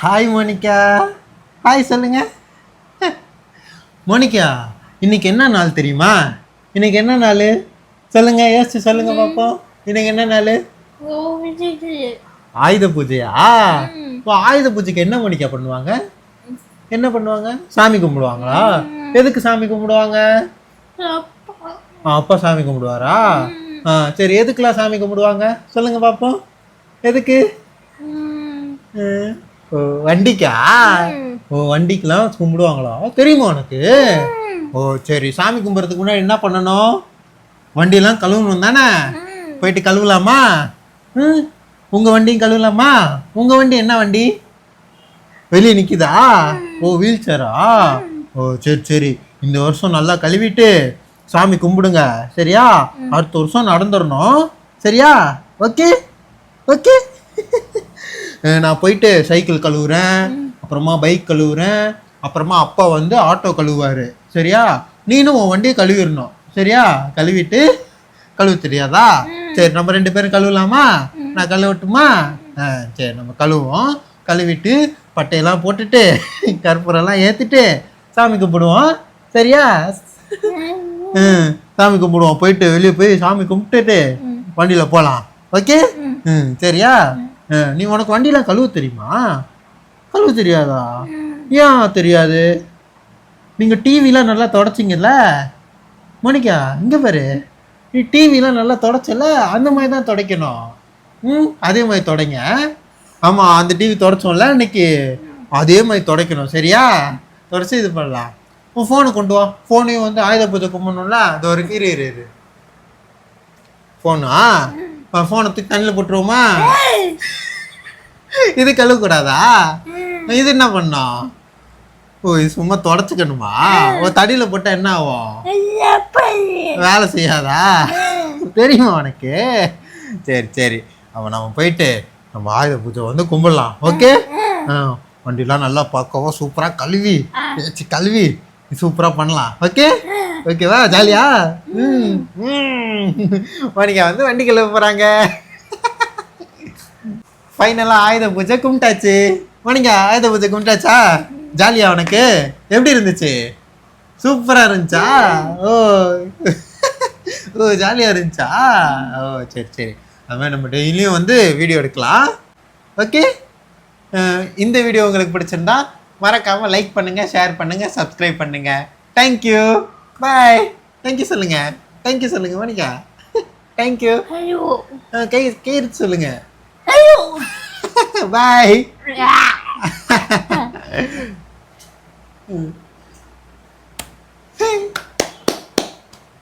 Hi Monica. Hi சொல்லுங்க. Monica இன்னைக்கு என்ன நாள் தெரியுமா? இன்னைக்கு என்ன நாள்? சொல்லுங்க யோசிச்சு சொல்லுங்க பார்ப்போம் இன்னைக்கு என்ன நாள்? ஆயுத பூஜையா? இப்போ ஆயுத பூஜைக்கு என்ன மோனிகா பண்ணுவாங்க? என்ன பண்ணுவாங்க? சாமி கும்பிடுவாங்களா? எதுக்கு சாமி கும்பிடுவாங்க? அப்பா. சாமி கும்பிடுவாரா? ஆ சரி எதுக்குலாம் சாமி கும்பிடுவாங்க? சொல்லுங்க பார்ப்போம் எதுக்கு. ஓ வண்டிக்கா? ஓ வண்டிக்கெலாம் கும்பிடுவாங்களா? தெரியுமா உனக்கு? ஓ சரி சாமி கும்பிட்றதுக்கு முன்னாடி என்ன பண்ணணும்? வண்டியெல்லாம் கழுவணும் தானே? போயிட்டு கழுவலாமா? ம்? உங்கள் வண்டியும் கழுவலாமா? உங்கள் வண்டி என்ன வண்டி? வெளியே நிற்கிதா ஓ வீல் சேரா? ஓ சரி சரி. இந்த வருஷம் நல்லா கழுவிட்டு சாமி கும்பிடுங்க. சரியா? அடுத்த வருஷம் நடந்துடணும். சரியா? ஓகே? ஓகே? நான் போயிட்டு சைக்கிள் கழுவுறேன் அப்புறமா பைக் கழுவுறேன் அப்புறமா அப்பா வந்து ஆட்டோ கழுவுவாரு. சரியா? நீனும் உன் வண்டியை கழுவிடணும். சரியா? கழுவிட்டு கழுவ தெரியாதா சரி நம்ம ரெண்டு பேரும் கழுவலாமா? நான் கழுவட்டுமா? ஆ சரி நம்ம கழுவுவோம். கழுவிட்டு பட்டையெல்லாம் போட்டுட்டு கற்பூரெல்லாம் ஏற்றிட்டு சாமி கும்பிடுவோம். சரியா? ம் சாமி கும்பிடுவோம். போயிட்டு வெளியே போய் சாமி கும்பிட்டுட்டு வண்டியில் போகலாம் ஓகே? ம் சரியா? நீ உனக்கு வண்டியெலாம் கழுவ தெரியுமா? கழுவ தெரியாதா? ஏன் தெரியாது? நீங்கள் டிவிலாம் நல்லா தொடச்சிங்கல்ல? மோனிகா இங்கே பாரு. நீ டிவிலாம் நல்லா தொடச்சல அந்த மாதிரி தான் துடைக்கணும். ம் அதே மாதிரி துடைங்க. ஆமாம் அந்த டிவி தொடச்சோம்ல இன்னைக்கு. அதே மாதிரி துடைக்கணும் சரியா? தொடச்சி இது பண்ணலாம். உன் ஃபோனை கொண்டு வா. ஃபோனையும் வந்து ஆயுத பூஜை கும்பிடணும்ல? அது ஒரு இரு இரு இரு ஃபோனா ஃபோனை தூக்கி தண்ணியில் போட்டுருவோமா? இது கழுவக்கூடாதா? இது என்ன பண்ணோம் ஓ இது சும்மா தொடச்சிக்கணுமா? ஓ தடியில் போட்டால் என்ன ஆகும்? வேலை செய்யாதா? தெரியுமா உனக்கு? சரி சரி. அவன் நம்ம போயிட்டு நம்ம ஆயுத பூஜை வந்து கும்பிடலாம். ஓகே? ஆ வண்டிலாம் நல்லா பக்கவா சூப்பராக கழுவி. கழுவி. சூப்பராக பண்ணலாம். ஓகே? ஓகேவா ஜாலியா? ம். மணிக்கா வந்து வண்டி கிளம்ப போகிறாங்க ஃபைனலாக ஆயுத பூஜை கும்பிட்டாச்சு. மணிக்கா ஆயுத பூஜை கும்பிட்டாச்சா? ஜாலியா உனக்கு? எப்படி இருந்துச்சு? சூப்பராக இருந்துச்சா? ஓ. ஓ ஜாலியாக இருந்துச்சா? ஓ சரி சரி. அது மாதிரி நம்ம டெய்லியும் வந்து வீடியோ எடுக்கலாம். ஓகே இந்த வீடியோ உங்களுக்கு பிடிச்சிருந்தா மறக்காமல் லைக் பண்ணுங்கள் ஷேர் பண்ணுங்கள் சப்ஸ்கிரைப் பண்ணுங்கள் thank you bye thank you சொல்லுங்கள் தேங்க்யூ சொல்லுங்கள் மணிக்கா தேங்க்யூ கை கை எடுத்து சொல்லுங்கள் பாய்